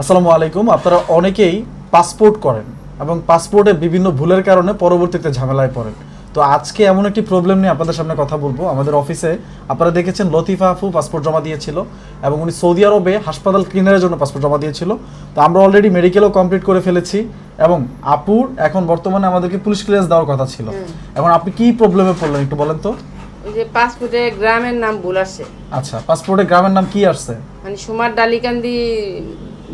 আসসালামু আলাইকুম। আপনারা অনেকেই পাসপোর্ট করেন এবং পাসপোর্টে বিভিন্ন ভুলের কারণে পরবর্তীতে ঝামেলায় পড়েন। তো আজকে এমন একটি প্রবলেম নিয়ে আপনাদের সামনে কথা বলব। আমাদের অফিসে আপনারা দেখেছেন লতিফা আফু পাসপোর্ট জমা দিয়েছিল এবং উনি সৌদি আরবে হাসপাতাল ক্লিনারের জন্য পাসপোর্ট জমা দিয়েছিল। তো আমরা অলরেডি মেডিকেলও কমপ্লিট করে ফেলেছি এবং আপুর এখন বর্তমানে আমাদেরকে পুলিশ ক্লিয়ারেন্স দেওয়ার কথা ছিল। এখন আপনি কি প্রবলেমে পড়লেন একটু বলেন তো? যে পাসপোর্টে গ্রামের নাম ভুল আসছে। আচ্ছা পাসপোর্টে গ্রামের নাম কি আসছে? মানে সুমার ডালিকান্দি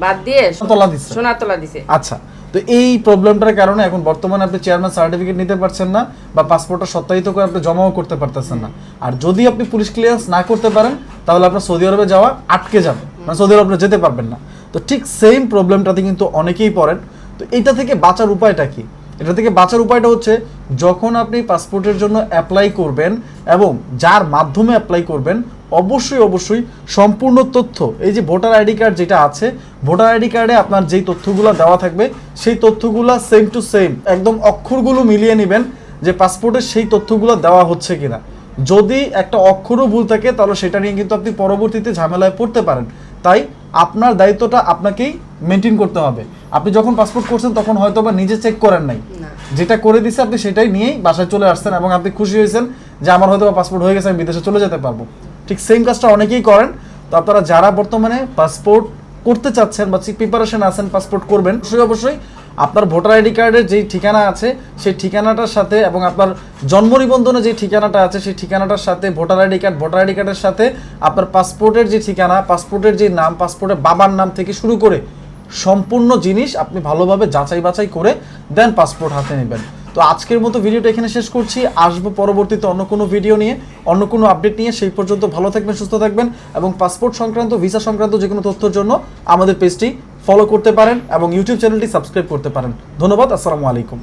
বাদ দিয়ে তলা দিচ্ছে সোনাতলা দিছে। আচ্ছা তো এই প্রবলেমটার কারণে এখন বর্তমানে আপনি চেয়ারম্যান সার্টিফিকেট নিতে পারছেন না বা পাসপোর্টটা সত্যায়িত করে আপনি জমাও করতে পারতেছেন না। আর যদি আপনি পুলিশ ক্লিয়ারেন্স না করতে পারেন তাহলে আপনার সৌদি আরবে যাওয়া আটকে যাবে। মানে সৌদি আরবে যেতে পারবেন না। তো ঠিক সেম প্রবলেমটাতে কিন্তু অনেকেই পড়েন। তো এইটা থেকে বাঁচার উপায়টা কি? এটা থেকে বাঁচার উপায়টা হচ্ছে যখন আপনি পাসপোর্টের জন্য অ্যাপ্লাই করবেন এবং যার মাধ্যমে অ্যাপ্লাই করবেন অবশ্যই অবশ্যই সম্পূর্ণ তথ্য। এই যে ভোটার আইডি কার্ড যেটা আছে ভোটার আইডি কার্ডে আপনার যেই তথ্যগুলো দেওয়া থাকবে সেই তথ্যগুলো সেম টু সেম একদম অক্ষরগুলো মিলিয়ে নেবেন যে পাসপোর্টে সেই তথ্যগুলো দেওয়া হচ্ছে কিনা। যদি একটা অক্ষরও ভুল থাকে তাহলে সেটা নিয়ে কিন্তু আপনি পরবর্তীতে ঝামেলায় পড়তে পারেন। তাই আপনার দায়িত্বটা আপনাকেই মেনটেন করতে হবে। আপনি যখন পাসপোর্ট করছেন তখন হয়তো বা নিজে চেক করেন নাই। যেটা করে দিছে আপনি সেটাই নিয়েই বাসায় চলে আসছেন এবং আপনি খুশি হয়েছেন যে আমার হয়তো পাসপোর্ট হয়ে গেছে আমি বিদেশে চলে যেতে পারব। ঠিক সেম কাজটা অনেকেই করেন। তো আপনারা যারা বর্তমানে পাসপোর্ট করতে চাচ্ছেন বা প্রিপারেশন আছেন পাসপোর্ট করবেন, অবশ্যই অবশ্যই আপনার ভোটার আইডি কার্ডের যেই ঠিকানা আছে, সেই ঠিকানাটার সাথে এবং আপনার জন্ম নিবন্ধনে যে ঠিকানাটা আছে, সেই ঠিকানাটার সাথে voter ID card, voter ID কার্ডের সাথে আপনার পাসপোর্টের যে ঠিকানা পাসপোর্টের যে নাম পাসপোর্টের বাবার নাম থেকে শুরু করে সম্পূর্ণ জিনিস আপনি ভালোভাবে যাচাই বাছাই করে দেন পাসপোর্ট হাতে নেবেন। তো আজকের মতো ভিডিওটা এখানে শেষ করছি। আসব পরবর্তীতে অন্য কোনো ভিডিও নিয়ে, অন্য কোনো আপডেট নিয়ে। সেই পর্যন্ত ভালো থাকবেন, সুস্থ থাকবেন এবং পাসপোর্ট সংক্রান্ত, ভিসা সংক্রান্ত যে কোনো তথ্যের জন্য আমাদের পেজটি ফলো করতে পারেন এবং ইউটিউব চ্যানেলটি সাবস্ক্রাইব করতে পারেন। ধন্যবাদ, আসসালামু আলাইকুম।